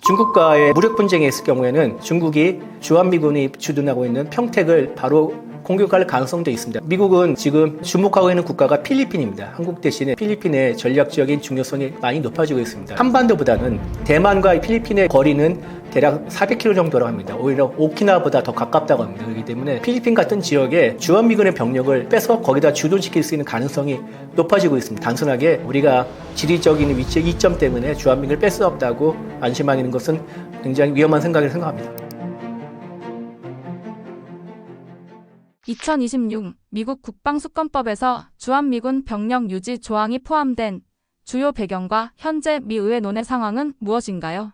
중국과의 무력 분쟁이 있을 경우에는 중국이 주한미군이 주둔하고 있는 평택을 바로 공격할 가능성도 있습니다. 미국은 지금 주목하고 있는 국가가 필리핀입니다. 한국 대신에 필리핀의 전략적인 중요성이 많이 높아지고 있습니다. 한반도보다는 대만과 필리핀의 거리는 대략 400km 정도라고 합니다. 오히려 오키나와보다 더 가깝다고 합니다. 그렇기 때문에 필리핀 같은 지역에 주한미군의 병력을 빼서 거기다 주둔시킬 수 있는 가능성이 높아지고 있습니다. 단순하게 우리가 지리적인 위치 이점 때문에 주한미군을 뺄 수 없다고 안심하는 것은 굉장히 위험한 생각이라고 생각합니다. 2026 미국 국방수권법에서 주한미군 병력 유지 조항이 포함된 주요 배경과 현재 미 의회 논의 상황은 무엇인가요?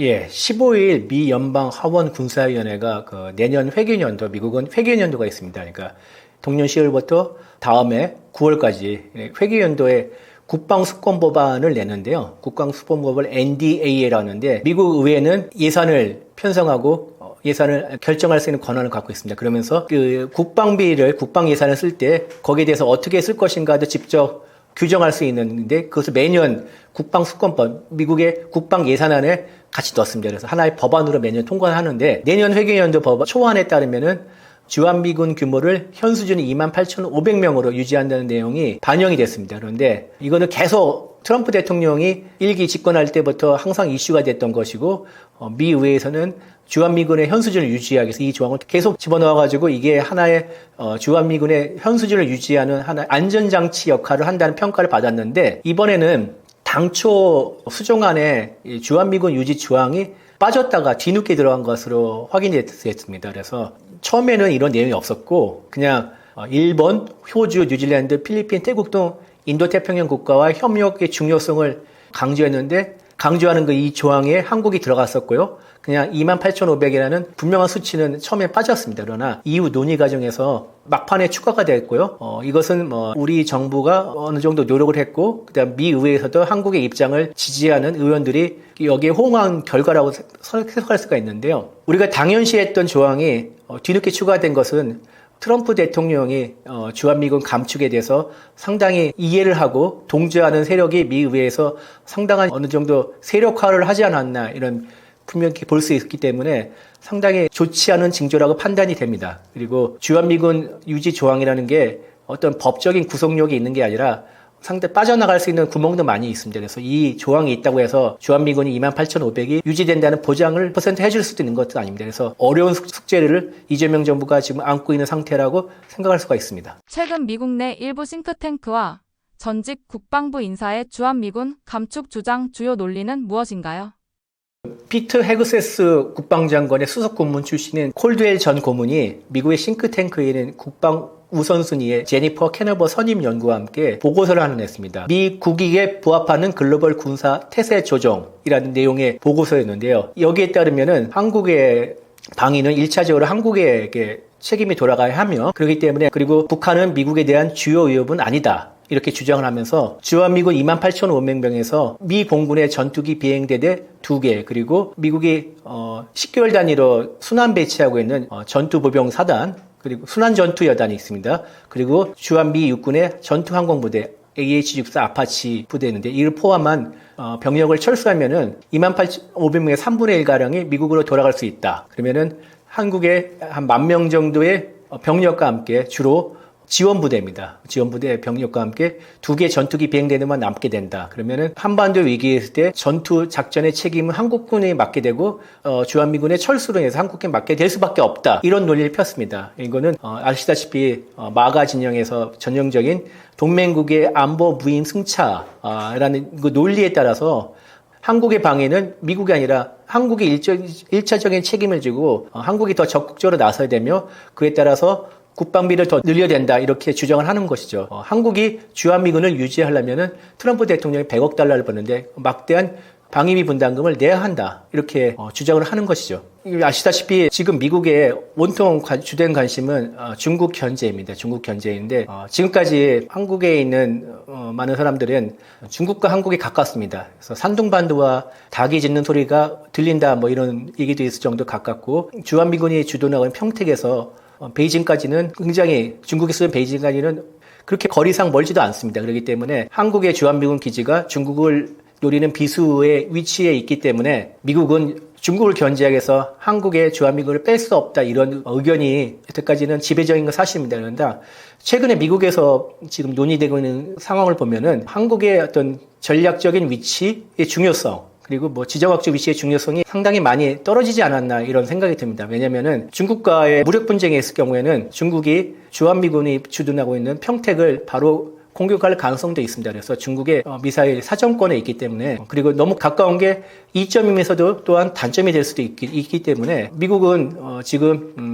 예, 15일 미 연방 하원 군사위원회가 그 내년 회계년도 미국은 회계년도가 있습니다. 그러니까 동년 10월부터 다음해 9월까지 회계연도에 국방수권법안을 내는데요. 국방수권법을 NDA라고 하는데 미국 의회는 예산을 편성하고 어, 예산을 결정할 수 있는 권한을 갖고 있습니다. 그러면서 그 국방비를 국방 예산을 쓸 때 거기에 대해서 어떻게 쓸 것인가도 직접 규정할 수 있는데 그것을 매년 국방수권법 미국의 국방 예산안에 같이 넣었습니다. 그래서 하나의 법안으로 매년 통과하는데 내년 회계연도 법 초안에 따르면은 주한미군 규모를 현 수준 28,500명으로 유지한다는 내용이 반영이 됐습니다. 그런데 이거는 계속 트럼프 대통령이 일기 집권할 때부터 항상 이슈가 됐던 것이고 어, 미 의회에서는 주한미군의 현 수준을 유지하기 위해서 이 조항을 계속 집어넣어가지고 이게 하나의 어, 주한미군의 현 수준을 유지하는 하나의 안전장치 역할을 한다는 평가를 받았는데 이번에는 당초 수정안에 이 주한미군 유지 조항이 빠졌다가 뒤늦게 들어간 것으로 확인이 됐습니다. 그래서 처음에는 이런 내용이 없었고 그냥 어, 일본, 호주, 뉴질랜드, 필리핀, 태국 등 인도태평양 국가와 협력의 중요성을 강조했는데 강조하는 그 이 조항에 한국이 들어갔었고요. 그냥 28,500이라는 분명한 수치는 처음에 빠졌습니다. 그러나 이후 논의 과정에서 막판에 추가가 됐고요. 어, 이것은 뭐 우리 정부가 어느 정도 노력을 했고 그다음 미 의회에서도 한국의 입장을 지지하는 의원들이 여기에 호응한 결과라고 해석할 수가 있는데요. 우리가 당연시했던 조항이 어, 뒤늦게 추가된 것은 트럼프 대통령이 어, 주한미군 감축에 대해서 상당히 이해를 하고 동조하는 세력이 미 의회에서 상당한 어느 정도 세력화를 하지 않았나 이런 분명히 볼 수 있기 때문에 상당히 좋지 않은 징조라고 판단이 됩니다. 그리고 주한미군 유지 조항이라는 게 어떤 법적인 구속력이 있는 게 아니라 상대 빠져나갈 수 있는 구멍도 많이 있습니다. 그래서 이 조항이 있다고 해서 주한미군이 28,500이 유지된다는 보장을 퍼센트 해줄 수도 있는 것도 아닙니다. 그래서 어려운 숙- 숙제를 이재명 정부가 지금 안고 있는 상태라고 생각할 수가 있습니다. 최근 미국 내 일부 싱크탱크와 전직 국방부 인사의 주한미군 감축 주장 주요 논리는 무엇인가요? 피트 헤그세스 국방장관의 수석 고문 출신인 콜드웰 전 고문이 미국의 싱크탱크에 있는 국방 우선순위의 제니퍼 캐너버 선임 연구와 함께 보고서를 하나 냈습니다. 미 국익에 부합하는 글로벌 군사 태세 조정이라는 내용의 보고서였는데요. 여기에 따르면은 한국의 방위는 일차적으로 한국에게 책임이 돌아가야 하며 그렇기 때문에 그리고 북한은 미국에 대한 주요 위협은 아니다. 이렇게 주장을 하면서 주한미군 28,500명에서 미 공군의 전투기 비행대대 2개 그리고 미국이 어 10개월 단위로 순환 배치하고 있는 어, 전투보병 사단 그리고 순환 전투 여단이 있습니다. 그리고 주한미 육군의 전투 항공부대 AH-64 아파치 부대인데 이를 포함한 어, 병력을 철수하면은 28,500명의 3분의 1 가량이 미국으로 돌아갈 수 있다. 그러면은 한국의 한 만 명 정도의 어, 병력과 함께 주로 지원부대입니다. 지원부대 병력과 함께 두 개 전투기 비행대만 남게 된다. 그러면은 한반도 위기에 있을 때 전투 작전의 책임은 한국군이 맡게 되고 어, 주한미군의 철수로 해서 한국군이 맡게 될 수밖에 없다. 이런 논리를 폈습니다. 이거는 어, 아시다시피 어, 마가 진영에서 전형적인 동맹국의 안보 무임 승차라는 그 논리에 따라서 한국의 방해는 미국이 아니라 한국이 일차적인 책임을 지고 어, 한국이 더 적극적으로 나서야 되며 그에 따라서 국방비를 더 늘려야 된다 이렇게 주장을 하는 것이죠. 어, 한국이 주한미군을 유지하려면은 트럼프 대통령이 100억 달러를 버는데 막대한 방위비 분담금을 내야 한다 이렇게 어, 주장을 하는 것이죠. 아시다시피 지금 미국의 온통 관- 주된 관심은 어, 중국 견제입니다. 중국 견제인데 어, 지금까지 한국에 있는 어, 많은 사람들은 중국과 한국이 가깝습니다. 그래서 산둥반도와 닭이 짖는 소리가 들린다 뭐 이런 얘기도 있을 정도 가깝고 주한미군이 주둔하고 있는 평택에서 어, 베이징까지는 굉장히 중국에 쓰는 베이징까지는 그렇게 거리상 멀지도 않습니다. 그렇기 때문에 한국의 주한미군 기지가 중국을 노리는 비수의 위치에 있기 때문에 미국은 중국을 견제하기 위해서 한국의 주한미군을 뺄 수 없다 이런 의견이 여태까지는 지배적인 건 사실입니다. 그런데 최근에 미국에서 지금 논의되고 있는 상황을 보면은 한국의 어떤 전략적인 위치의 중요성 그리고 뭐 지정학적 위치의 중요성이 상당히 많이 떨어지지 않았나 이런 생각이 듭니다. 왜냐면은 중국과의 무력 분쟁이 있을 경우에는 중국이 주한미군이 주둔하고 있는 평택을 바로 공격할 가능성도 있습니다. 그래서 중국의 어, 미사일 사정권에 있기 때문에 그리고 너무 가까운 게 이점이면서도 또한 단점이 될 수도 있기, 있기 때문에 미국은 어, 지금 음, 어,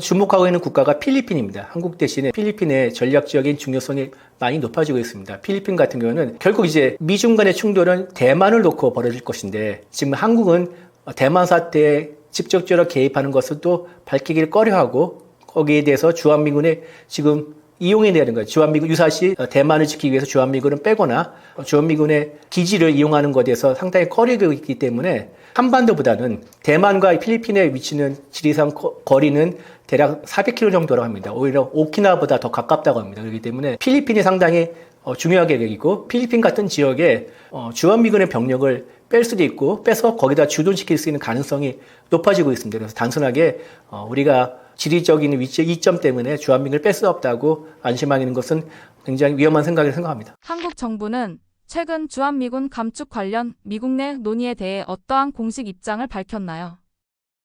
주목하고 있는 국가가 필리핀입니다. 한국 대신에 필리핀의 전략적인 중요성이 많이 높아지고 있습니다. 필리핀 같은 경우는 결국 이제 미중 간의 충돌은 대만을 놓고 벌어질 것인데 지금 한국은 대만 사태에 직접적으로 개입하는 것을 또 밝히길 꺼려하고 거기에 대해서 주한미군의 지금 이용해야 되는 거예요. 주한미군 유사시 어, 대만을 지키기 위해서 주한미군은 빼거나 어, 주한미군의 기지를 이용하는 것에 대해서 상당히 꺼리고 있기 때문에 한반도보다는 대만과 필리핀의 위치는 지리상 거- 거리는 대략 400km 정도라고 합니다. 오히려 오키나와보다 더 가깝다고 합니다. 그렇기 때문에 필리핀이 상당히 어, 중요하게 여기고 필리핀 같은 지역에 어, 주한미군의 병력을 뺄 수도 있고 빼서 거기다 주둔시킬 수 있는 가능성이 높아지고 있습니다. 그래서 단순하게 어, 우리가 지리적인 위치 이점 때문에 주한미군을 뺄 수 없다고 안심하는 것은 굉장히 위험한 생각이라고 생각합니다. 한국 정부는 최근 주한미군 감축 관련 미국 내 논의에 대해 어떠한 공식 입장을 밝혔나요?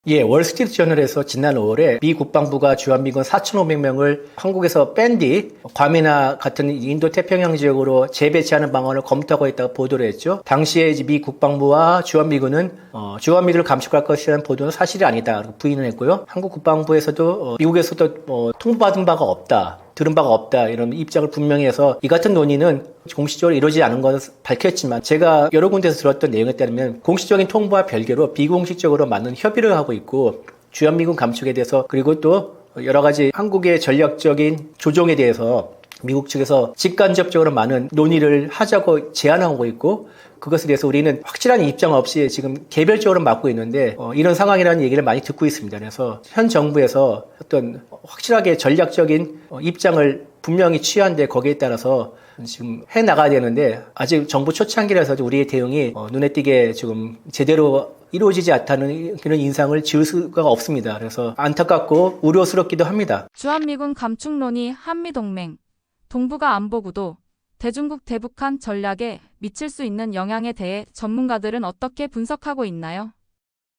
예, 월스트리트 저널에서 지난 5월에 미 국방부가 주한미군 4,500명을 한국에서 뺀 뒤 괌이나 같은 인도 태평양 지역으로 재배치하는 방안을 검토하고 있다고 보도를 했죠. 당시에 미 국방부와 주한미군은 어, 주한미군을 감축할 것이라는 보도는 사실이 아니다 부인을 했고요. 한국 국방부에서도 어, 미국에서도 뭐 통보받은 바가 없다. 들은 바가 없다. 이런 입장을 분명히 해서 이 같은 논의는 공식적으로 이루어지지 않은 것을 밝혔지만 제가 여러 군데서 들었던 내용에 따르면 공식적인 통보와 별개로 비공식적으로 많은 협의를 하고 있고 주한미군 감축에 대해서 그리고 또 여러 가지 한국의 전략적인 조정에 대해서 미국 측에서 직간접적으로 많은 논의를 하자고 제안하고 있고 그것에 대해서 우리는 확실한 입장 없이 지금 개별적으로 맡고 있는데 어, 이런 상황이라는 얘기를 많이 듣고 있습니다. 그래서 현 정부에서 어떤 확실하게 전략적인 어, 입장을 분명히 취한데 거기에 따라서 지금 해 나가야 되는데 아직 정부 초창기라서 우리의 대응이 어, 눈에 띄게 지금 제대로 이루어지지 않다는 그런 인상을 지울 수가 없습니다. 그래서 안타깝고 우려스럽기도 합니다. 주한미군 감축론이 한미동맹, 동북아 안보구도, 대중국 대북한 전략에 미칠 수 있는 영향에 대해 전문가들은 어떻게 분석하고 있나요?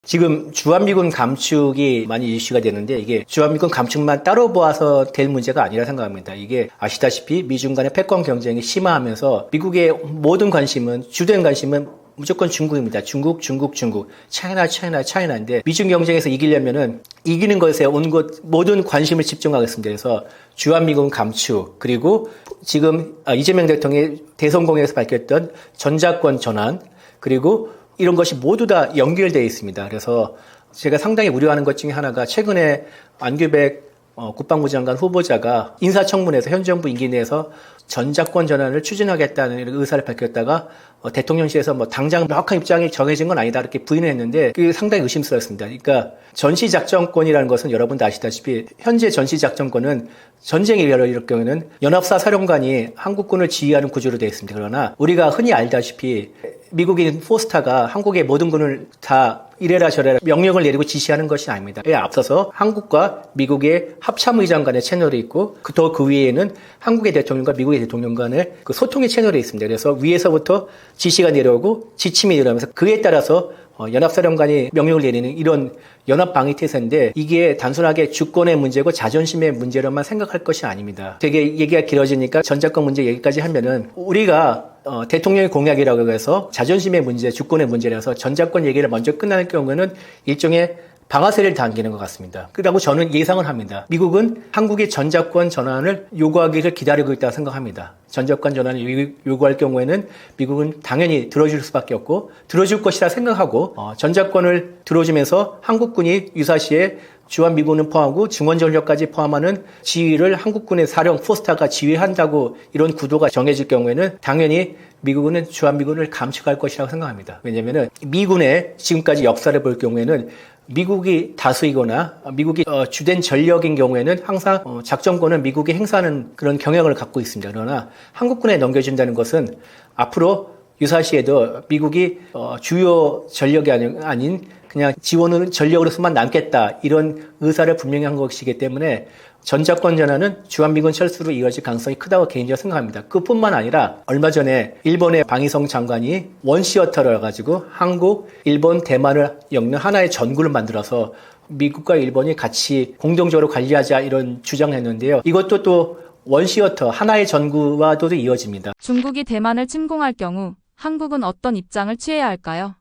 지금 주한미군 감축이 많이 이슈가 되는데 이게 주한미군 감축만 따로 보아서 될 문제가 아니라 생각합니다. 이게 아시다시피 미중 간의 패권 경쟁이 심화하면서 미국의 모든 관심은 주된 관심은 무조건 중국입니다. 중국, 중국, 중국. 차이나, 차이나, 차이나인데 미중 경쟁에서 이기려면은 이기는 것에 온 것 모든 관심을 집중하겠습니다. 그래서 주한미군 감축 그리고 지금 아, 이재명 대통령이 대선공에서 밝혔던 전자권 전환 그리고 이런 것이 모두 다 연결되어 있습니다. 그래서 제가 상당히 우려하는 것 중에 하나가 최근에 안규백 어, 국방부 장관 후보자가 인사청문회에서 현 정부 임기 내에서 전자권 전환을 추진하겠다는 의사를 밝혔다가 어, 대통령실에서 뭐 당장 명확한 입장이 정해진 건 아니다 이렇게 부인을 했는데 그게 상당히 의심스럽습니다. 그러니까 전시작전권이라는 것은 여러분도 아시다시피 현재 전시작전권은 전쟁에 이를 경우에는 연합사 사령관이 한국군을 지휘하는 구조로 되어 있습니다. 그러나 우리가 흔히 알다시피 미국인 포스타가 한국의 모든 군을 다 이래라 저래라 명령을 내리고 지시하는 것이 아닙니다. 에 앞서서 한국과 미국의 합참의장 간의 채널이 있고 그더그 위에는 한국의 대통령과 미국의 대통령 간의 그 소통의 채널이 있습니다. 그래서 위에서부터 지시가 내려오고 지침이 내려오면서 그에 따라서 어, 연합사령관이 명령을 내리는 이런 연합방위태세인데 이게 단순하게 주권의 문제고 자존심의 문제로만 생각할 것이 아닙니다. 되게 얘기가 길어지니까 전자권 문제 얘기까지 하면은 우리가 어, 대통령의 공약이라고 해서 자존심의 문제, 주권의 문제라서 전자권 얘기를 먼저 끝날 경우에는 일종의 방아쇠를 당기는 것 같습니다. 그라고 저는 예상을 합니다. 미국은 한국의 전자권 전환을 요구하기를 기다리고 있다고 생각합니다. 전자권 전환을 요- 요구할 경우에는 미국은 당연히 들어줄 수밖에 없고 들어줄 것이라 생각하고 어, 전자권을 들어주면서 한국군이 유사시에 주한미군을 포함하고 증원전력까지 포함하는 지휘를 한국군의 사령 포스타가 지휘한다고 이런 구도가 정해질 경우에는 당연히 미국은 주한미군을 감축할 것이라고 생각합니다. 왜냐하면 미군의 지금까지 역사를 볼 경우에는 미국이 다수이거나 미국이 어, 주된 전력인 경우에는 항상 어, 작전권을 미국이 행사하는 그런 경향을 갖고 있습니다. 그러나 한국군에 넘겨준다는 것은 앞으로 유사시에도 미국이 어, 주요 전력이 아닌, 그냥 지원은 전력으로서만 남겠다 이런 의사를 분명히 한 것이기 때문에 전작권 전환은 주한미군 철수로 이어질 가능성이 크다고 개인적으로 생각합니다. 그뿐만 아니라 얼마 전에 일본의 방위성 장관이 원시어터를 가지고 한국, 일본, 대만을 엮는 하나의 전구를 만들어서 미국과 일본이 같이 공동적으로 관리하자 이런 주장했는데요. 이것도 또 원시어터 하나의 전구와도 이어집니다. 중국이 대만을 침공할 경우 한국은 어떤 입장을 취해야 할까요?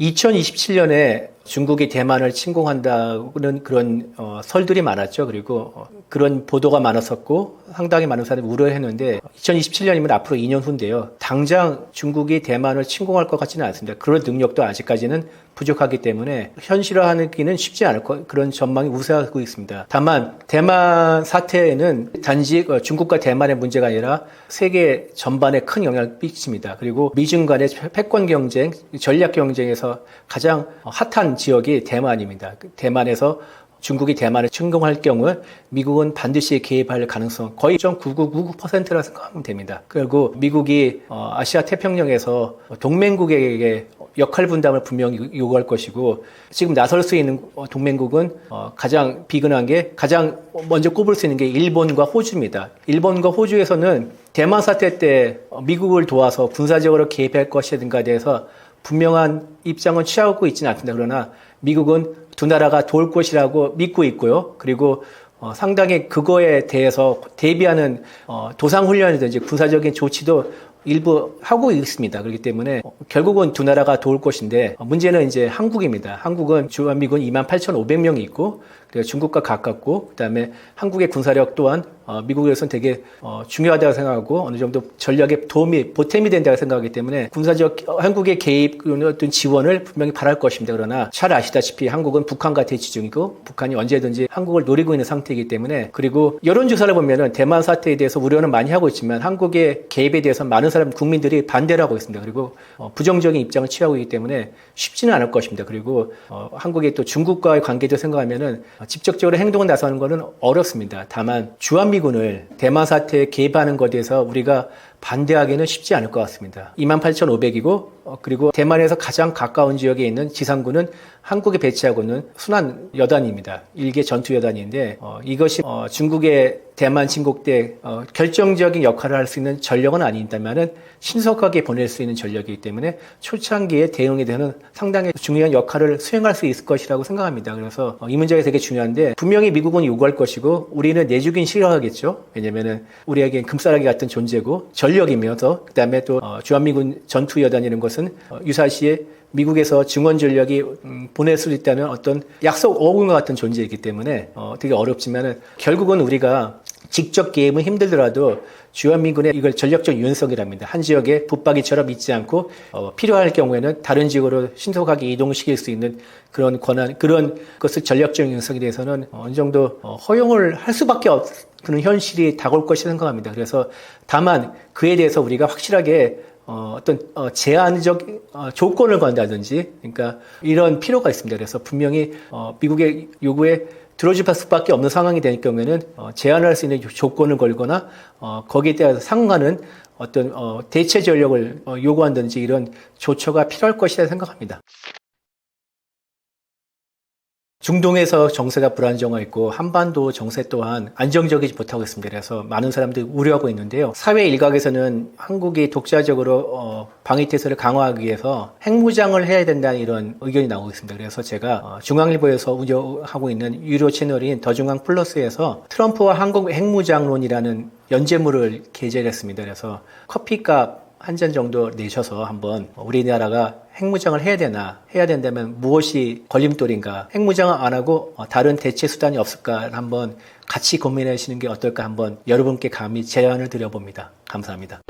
2027년에 중국이 대만을 침공한다는 그런 어, 설들이 많았죠. 그리고 어, 그런 보도가 많았었고 상당히 많은 사람들이 우려했는데 2027년이면 앞으로 2년 후인데요. 당장 중국이 대만을 침공할 것 같지는 않습니다. 그런 능력도 아직까지는 부족하기 때문에 현실화하기는 쉽지 않을 것 그런 전망이 우세하고 있습니다. 다만 대만 사태에는 단지 어, 중국과 대만의 문제가 아니라 세계 전반에 큰 영향을 끼칩니다. 그리고 미중 간의 패권 경쟁, 전략 경쟁에서 가장 핫한 지역이 대만입니다. 그 대만에서 중국이 대만을 침공할 경우 미국은 반드시 개입할 가능성 거의 0.9999%라 생각하면 됩니다. 그리고 미국이 어, 아시아 태평양에서 동맹국에게 역할 분담을 분명히 요구할 것이고 지금 나설 수 있는 동맹국은 어, 가장 비근한 게 가장 먼저 꼽을 수 있는 게 일본과 호주입니다. 일본과 호주에서는 대만 사태 때 미국을 도와서 군사적으로 개입할 것이든가에 대해서 분명한 입장은 취하고 있지는 않습니다. 그러나 미국은 두 나라가 도울 것이라고 믿고 있고요. 그리고 어, 상당히 그거에 대해서 대비하는 어, 도상훈련이든지 군사적인 조치도 일부 하고 있습니다. 그렇기 때문에 어, 결국은 두 나라가 도울 것인데 어, 문제는 이제 한국입니다. 한국은 주한미군 28,500명이 있고 그리고 중국과 가깝고 그다음에 한국의 군사력 또한 어, 미국에서는 되게 어, 중요하다고 생각하고 어느 정도 전략에 도움이 보탬이 된다고 생각하기 때문에 군사적 어, 한국의 개입 그런 어떤 지원을 분명히 바랄 것입니다. 그러나 잘 아시다시피 한국은 북한과 대치 중이고 북한이 언제든지 한국을 노리고 있는 상태이기 때문에 그리고 여론 조사를 보면은 대만 사태에 대해서 우려는 많이 하고 있지만 한국의 개입에 대해서 많은 사람 국민들이 반대를 하고 있습니다. 그리고 어, 부정적인 입장을 취하고 있기 때문에 쉽지는 않을 것입니다. 그리고 어, 한국의 또 중국과의 관계도 생각하면은 어, 직접적으로 행동을 나서는 것은 어렵습니다. 다만 주한미군을 대만 사태에 개입하는 것에 대해서 우리가 반대하기는 쉽지 않을 것 같습니다. 28,500이고 그리고 대만에서 가장 가까운 지역에 있는 지상군은 한국에 배치하고 있는 순환 여단입니다. 일개 전투 여단인데 어, 이것이 어, 중국의 대만 침공 때 어, 결정적인 역할을 할 수 있는 전력은 아닌다면은 신속하게 보낼 수 있는 전력이기 때문에 초창기에 대응에 대해서는 상당히 중요한 역할을 수행할 수 있을 것이라고 생각합니다. 그래서 어, 이 문제가 되게 중요한데 분명히 미국은 요구할 것이고 우리는 내주긴 싫어하겠죠. 왜냐면은 우리에겐 금싸라기 같은 존재고 전 력이면서 그다음에 또 어, 주한미군 전투 여단이라는 것은 어, 유사시에 미국에서 증원 전력이 음, 보낼 수 있다는 어떤 약속 어근과 같은 존재이기 때문에 어, 되게 어렵지만은 결국은 우리가 직접 개입은 힘들더라도 주한미군의 이걸 전력적 유연성이랍니다. 한 지역에 붙박이처럼 있지 않고 어, 필요할 경우에는 다른 지역으로 신속하게 이동시킬 수 있는 그런 권한, 그런 것을 전력적 유연성에 대해서는 어느 정도 어, 허용을 할 수밖에 없. 그런 현실이 다가올 것이 생각합니다. 그래서 다만 그에 대해서 우리가 확실하게 어, 어떤 어, 제한적 어, 조건을 건다든지 그러니까 이런 필요가 있습니다. 그래서 분명히 어, 미국의 요구에 들어줄 수밖에 없는 상황이 될 경우에는 어, 제한을 할수 있는 조건을 걸거나 어, 거기에 대해서 상응하는 어떤 어, 대체 전력을 어, 요구한다든지 이런 조처가 필요할 것이라 생각합니다. 중동에서 정세가 불안정화있고 한반도 정세 또한 안정적이지 못하고 있습니다. 그래서 많은 사람들이 우려하고 있는데요. 사회 일각에서는 한국이 독자적으로 어, 방위태세를 강화하기 위해서 핵무장을 해야 된다는 이런 의견이 나오고 있습니다. 그래서 제가 어, 중앙일보에서 운영하고 있는 유료 채널인 더중앙 플러스에서 트럼프와 한국 핵무장론이라는 연재물을 게재했습니다. 그래서 커피값 한 잔 정도 내셔서 한번 우리나라가 핵무장을 해야 되나 해야 된다면 무엇이 걸림돌인가 핵무장을 안 하고 어, 다른 대체 수단이 없을까 한번 같이 고민하시는 게 어떨까 한번 여러분께 감히 제안을 드려봅니다. 감사합니다.